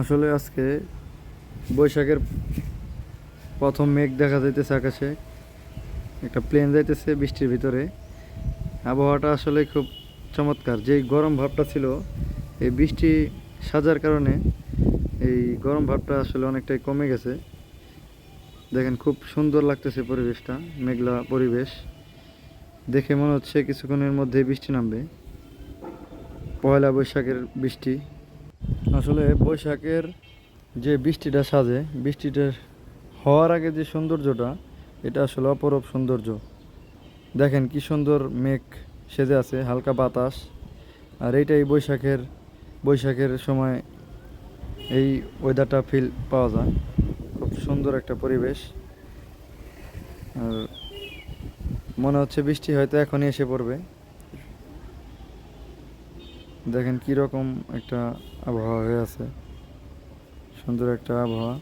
আসলে আজকে বৈশাখের প্রথম মেঘ দেখা যাইতেছে আকাশে। একটা প্লেন যাইতেছে বৃষ্টির ভিতরে। আবহাওয়াটা আসলে খুব চমৎকার। যেই গরম ভাবটা ছিল, এই বৃষ্টি সাজার কারণে এই গরম ভাবটা আসলে অনেকটাই কমে গেছে। দেখেন, খুব সুন্দর লাগতেছে পরিবেশটা, মেঘলা পরিবেশ। দেখে মনে হচ্ছে কিছুক্ষণের মধ্যে বৃষ্টি নামবে। পয়লা বৈশাখের বৃষ্টি। আসলে বৈশাখের যে বৃষ্টিটা সাজে, বৃষ্টিটা হওয়ার আগে যে সৌন্দর্যটা, এটা আসলে অপরূপ সৌন্দর্য। দেখেন কি সুন্দর মেঘ সেজে আছে, হালকা বাতাস। আর এইটাই বৈশাখের বৈশাখের সময় এই ওয়েদারটা ফিল পাওয়া যায়। খুব সুন্দর একটা পরিবেশ। আর মনে হচ্ছে বৃষ্টি হয়তো এখনই এসে পড়বে। দেখেন কি রকম একটা আবহাওয়া হয়ে আছে। সুন্দর একটা আবহাওয়া।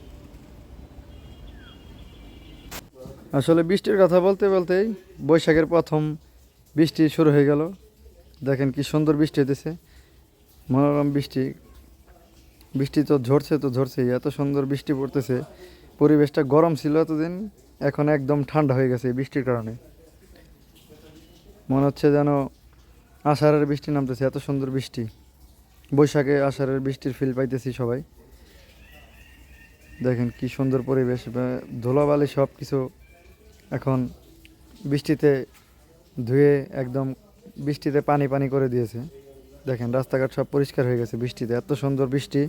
আসলে বৃষ্টির কথা বলতে বলতেই বৈশাখের প্রথম বৃষ্টি শুরু হয়ে গেল। দেখেন কি সুন্দর বৃষ্টি হতেছে মনোরম বৃষ্টি। বৃষ্টি তো ঝরছে তো ঝরছেই, এত সুন্দর বৃষ্টি পড়তেছে। পরিবেশটা গরম ছিল এতদিন, এখন একদম ঠান্ডা হয়ে গেছে বৃষ্টির কারণে। মনে হচ্ছে যেন আষাঢ়ের বৃষ্টি নামতেছে, এত সুন্দর বৃষ্টি। বৈশাখে আষাঢ়ের বৃষ্টির ফিল পাইতেছি সবাই। দেখেন কি সুন্দর পরিবেশ ধুলাবালি সব কিছু এখন বৃষ্টিতে ধুয়ে একদম বৃষ্টিতে পানি পানি করে দিয়েছে। দেখেন রাস্তাঘাট সব পরিষ্কার হয়ে গেছে বৃষ্টিতে, এত সুন্দর বৃষ্টি।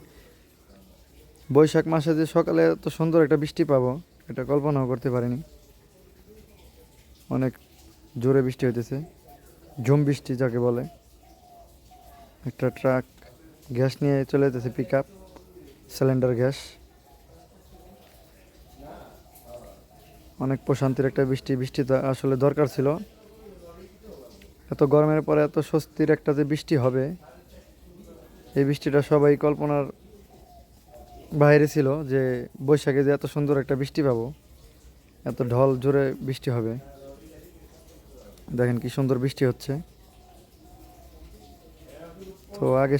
বৈশাখ মাসে যে সকালে এত সুন্দর একটা বৃষ্টি পাবো, এটা কল্পনাও করতে পারিনি। অনেক জোরে বৃষ্টি হইতেছে। ঝুম বৃষ্টি যাকে বলে, একটা ট্রাক, গ্যাস নিয়ে চলে যেতেছে পিক আপ সিলিন্ডার গ্যাস। অনেক প্রশান্তির একটা বৃষ্টি বৃষ্টি আসলে দরকার ছিল। এত গরমের পরে এত স্বস্তির একটা যে বৃষ্টি হবে, এই বৃষ্টিটা সবাই কল্পনার বাইরে ছিল যে বৈশাখে যে এত সুন্দর একটা বৃষ্টি পাবো, এত ঢল জোরে বৃষ্টি হবে। দেখেন কি সুন্দর বৃষ্টি হচ্ছে। তো আগে